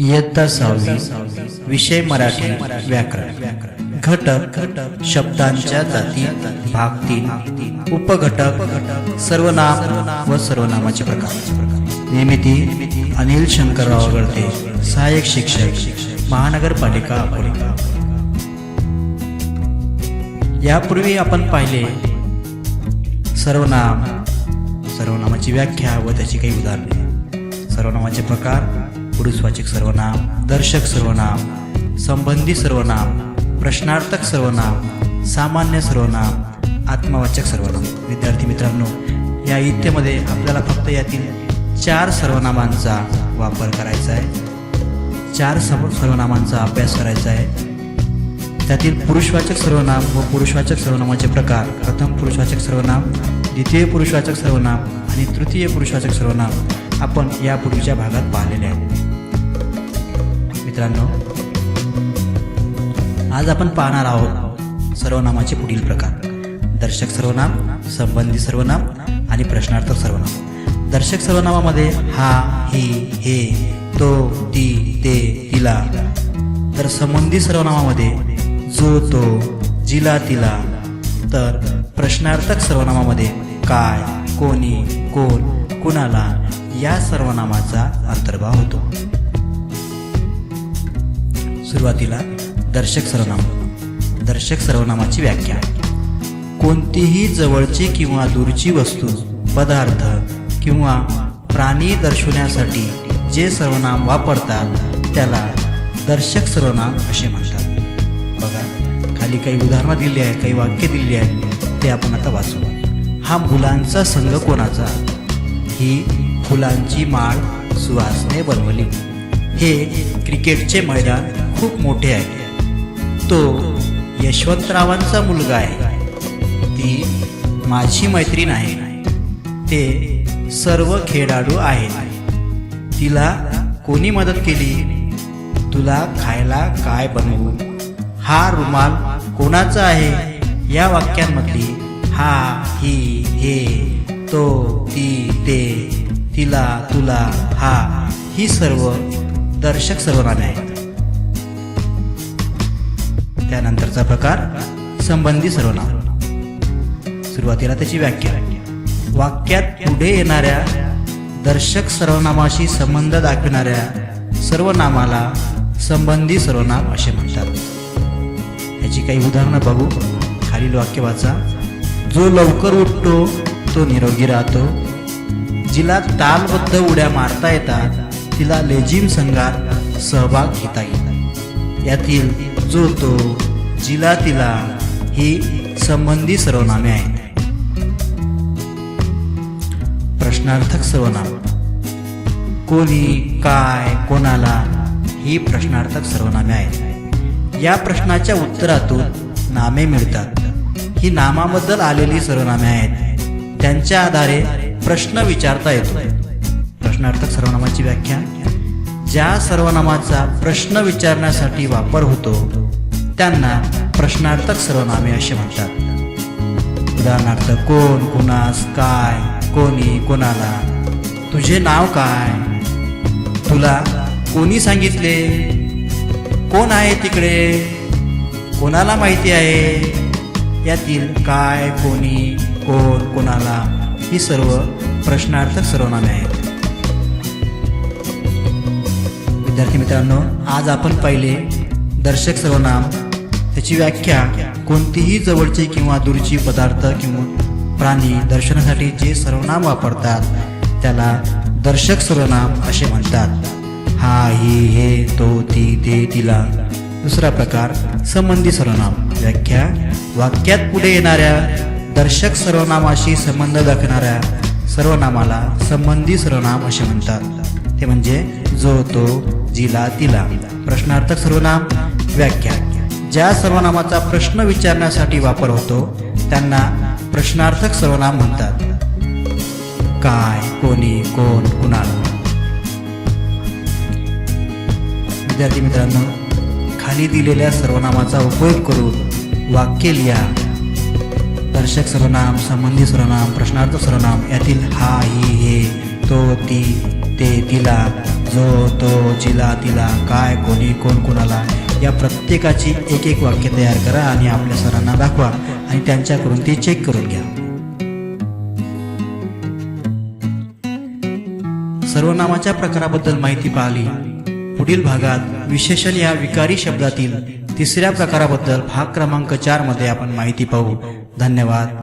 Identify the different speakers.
Speaker 1: इयत्ता सहावी विषय मराठी व्याकरण. घटक शब्दांच्या जाती भाग तीन. उपघटक सर्वनाम व सर्वनामाचे प्रकार. निर्मिती अनिल शंकरराव गळते सहाय्यक शिक्षक महानगरपालिका अकोला. यापूर्वी आपण पाहिले सर्वनाम सर्वनामाची व्याख्या व त्याची काही उदाहरणे. सर्वनामाचे प्रकार पुरुषवाचक सर्वनाम दर्शक सर्वनाम संबंधी सर्वनाम प्रश्नार्थक सर्वनाम सामान्य सर्वनाम आत्मवाचक सर्वनाम. विद्यार्थी मित्रांनो या इत्येमध्ये आपल्याला फक्त यातील चार सर्वनामांचा वापर करायचा आहे. चार सर्व सर्वनामांचा अभ्यास करायचा आहे. त्यातील पुरुषवाचक सर्वनाम व पुरुषवाचक सर्वनामाचे प्रकार. प्रथम पुरुषवाचक सर्वनाम द्वितीय पुरुषवाचक सर्वनाम आणि तृतीय पुरुषवाचक सर्वनाम आपण यापूर्वीच्या भागात पाहिलेले आहेत. मित्रांनो आज आपण पाहणार आहोत सर्वनामाचे पुढील प्रकार. दर्शक सर्वनाम संबंधी सर्वनाम आणि प्रश्नार्थक सर्वनाम. दर्शक सर्वनामामध्ये हा ही हे तो ती ते तिला. तर संबंधी सर्वनामामध्ये जो तो जिला तिला. तर प्रश्नार्थक सर्वनामामध्ये काय कोणी कोण कुणाला या सर्वनामाचा अंतर्भाव होतो. सुरुवातीला दर्शक सर्वनाम. दर्शक सर्वनामाची व्याख्या. कोणतीही जवळची किंवा दूरची वस्तू पदार्थ किंवा प्राणी दर्शवण्यासाठी जे सर्वनाम वापरतात त्याला दर्शक सर्वनाम असे म्हणतात. बघा खाली काही उदाहरणं दिली आहे काही वाक्य दिली आहे ते आपण आता वाचू. हा मुलांचा संघ कोणाचा? ही फुलांची माळ सुहासने बनवली. हे क्रिकेटचे मैदान खूप मोठे आहे. तो यशवंतरावांचा मुलगा आहे. ती माझी मैत्रीण आहे. ते सर्व खेळाडू आहेत. तिला कोणी मदत केली? तुला खायला काय बनवू? हा रुमाल कोणाचा आहे? या वाक्यांमधली हा ही हे तो ती ते तिला तुला हा ही सर्व दर्शक सर्वनामे आहेत. त्यानंतरचा प्रकार संबंधी सर्वनाम. सुरुवातीला त्याची व्याख्या. वाक्यात पुढे येणाऱ्या दर्शक सर्वनामाशी संबंध दाखविणाऱ्या सर्वनामाला संबंधी सर्वनाम असे म्हणतात. याची काही उदाहरणं बघू. खालील वाक्य वाचा. जो लवकर उठतो तो निरोगी राहतो. जिला तालबद्ध उड्या मारता येतात तिला लेझिम संघात सहभाग घेता येईल यातील जो तो जिला तिला ही संबंधी सर्वनामे आहेत. प्रश्नार्थक सर्वनाम. कोणी काय कोणाला ही प्रश्नार्थक सर्वनामे आहेत. या प्रश्नाच्या उत्तरातून नामे मिळतात. ही नामाबद्दल आलेली सर्वनामे आहेत. त्यांच्या आधारे प्रश्न विचारता येतो. प्रश्नार्थक सर्वनामाची व्याख्या ज्या सर्वनामाचा प्रश्न विचारण्यासाठी वापर होतो त्यांना प्रश्नार्थक सर्वनामे असे म्हणतात. उदाहरणार्थ कोण कुणास काय कोणी कोणाला तुझे नाव काय? तुला कोणी सांगितले? कोण आहे तिकडे? कोणाला माहिती आहे? यातील काय कोणी कोण कोणाला? ही सर्व प्रश्नार्थक सर्वनामे आहेत. विद्यार्थी मित्रांनो आज आपण पाहिले दर्शक सर्वनाम. त्याची व्याख्या कोणतीही जवळची किंवा दूरची पदार्थ किंवा प्राणी दर्शनासाठी जे सर्वनाम वापरतात त्याला दर्शक सर्वनाम असे म्हणतात. हा ही हे तो ती ते तिला. दुसरा प्रकार संबंधी सर्वनाम. व्याख्या वाक्यात पुढे येणाऱ्या दर्शक सर्वनामाशी संबंध दाखवणाऱ्या सर्वनामाला संबंधी सर्वनाम असे म्हणतात. ते म्हणजे जो तो जिला तिला. प्रश्नार्थक सर्वनाम व्याख्या. ज्या सर्वनामाचा प्रश्न विचारण्यासाठी वापर होतो त्यांना प्रश्नार्थक सर्वनाम म्हणतात. काय कोणी कोण कुणाला? विद्यार्थी मित्रांनो खाली दिलेल्या सर्वनामाचा उपयोग करून वाक्य लिहा. दर्शक सर्वनाम संबंधी सर्वनाम प्रश्नार्थ सर्वनाम यातील हा ही हे तो ती ते तिला जो तो जिला तिला काय कोणी कोण कोणाला या प्रत्येकाची एक एक वाक्य तयार करा आणि आपल्या सरांना दाखवा आणि त्यांच्याकडून ती चेक करून घ्या. सर्वनामाच्या प्रकाराबद्दल माहिती पाहिली. पुढील भागात विशेषण या विकारी शब्दातील तिसऱ्या प्रकाराबद्दल भाग क्रमांक चारमध्ये आपण माहिती पाहू. धन्यवाद.